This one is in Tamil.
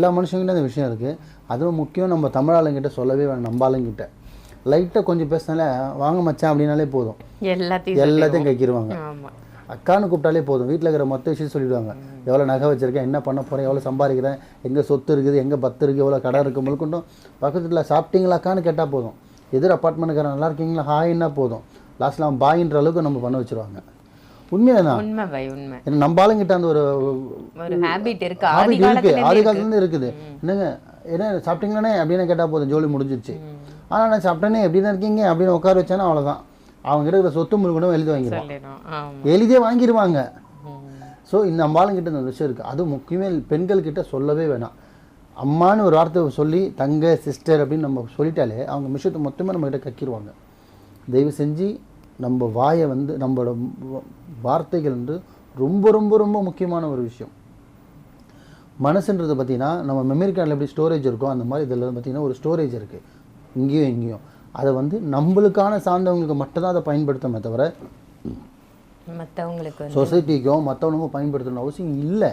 எல்லா மனுஷங்கிட்ட இந்த விஷயம் இருக்குது அதுவும் முக்கியம் நம்ம தமிழ் ஆளுங்கிட்ட சொல்லவே வேணாம் நம்ம ஆளுங்கிட்ட லைட்டாக கொஞ்சம் பேசினாலே வாங்க மச்சான் அப்படின்னாலே போதும். எல்லாத்தையும் எல்லாத்தையும் கைக்கிடுவாங்க அக்கான்னு கூப்பிட்டாலே போதும். வீட்டில் இருக்கிற மொத்த விஷயம் சொல்லிடுவாங்க. எவ்வளோ நகை வச்சிருக்கேன் என்ன பண்ண போகிறேன் எவ்வளோ சம்பாதிக்கிறேன் எங்கே சொத்து இருக்குது எங்கே பத்து இருக்குது எவ்வளோ கடை இருக்குது முழுக்கொண்டும் பக்கத்தில் சாப்பிட்டீங்களா அக்கான்னு கேட்டால் போதும். எதிர் அப்பார்ட்மெண்ட்டுக்காரன் நல்லா இருக்கீங்களா? ஹாய்னா போதும். லாஸ்ட்டில் அவன் பாயின்ற அளவுக்கு நம்ம பண்ண வச்சிருவாங்க. உண்மையாதான் உண்மை பை உண்மை. ஏன்னா நம்ம ஆளுங்கிட்ட அந்த ஒரு ஒரு ஹாபிட் இருக்கு. ஆதி ஹாபிட் இருக்கு. காலத்துல ஆதி காலத்துலேருந்து இருக்குது. என்னங்க என்ன சாப்பிட்டீங்களானே? அப்படின்னு கேட்டால் போதும் ஜோலி முடிஞ்சிருச்சு. ஆனால் நான் சாப்பிட்டேனே எப்படி தான் இருக்கீங்க? அப்படின்னு உட்கார வச்சானா அவ்வளோதான் அவங்க இருக்கிற சொத்து முழுக்கணும் எழுதி ஆமா. எளிதே வாங்கிடுவாங்க. ஸோ இந்த அம்மாளுங்கிட்ட இந்த விஷயம் இருக்குது அது முக்கியமே பெண்கள்கிட்ட சொல்லவே வேணாம். அம்மான்னு ஒரு வார்த்தை சொல்லி தங்க சிஸ்டர் அப்படின்னு நம்ம சொல்லிட்டாலே அவங்க விஷயத்தை மொத்தமே நம்மகிட்ட கக்கிடுவாங்க தயவு செஞ்சு நம்ம வாயை வந்து நம்மளோட வார்த்தைகள் வந்து ரொம்ப ரொம்ப ரொம்ப முக்கியமான ஒரு விஷயம். மனசுன்றது பார்த்தீங்கன்னா நம்ம மெமரி கார்டில் எப்படி ஸ்டோரேஜ் இருக்கோ அந்த மாதிரி இதில் பார்த்தீங்கன்னா ஒரு ஸ்டோரேஜ் இருக்குது இங்கேயும் இங்கேயும் அதை வந்து நம்மளுக்கான சார்ந்தவங்களுக்கு மட்டும்தான் அதை பயன்படுத்தணுமே தவிர மத்தவங்களுக்கு வந்து. சொசைட்டிக்கோ மற்றவனுக்கும் பயன்படுத்தணும் அவசியம் இல்லை.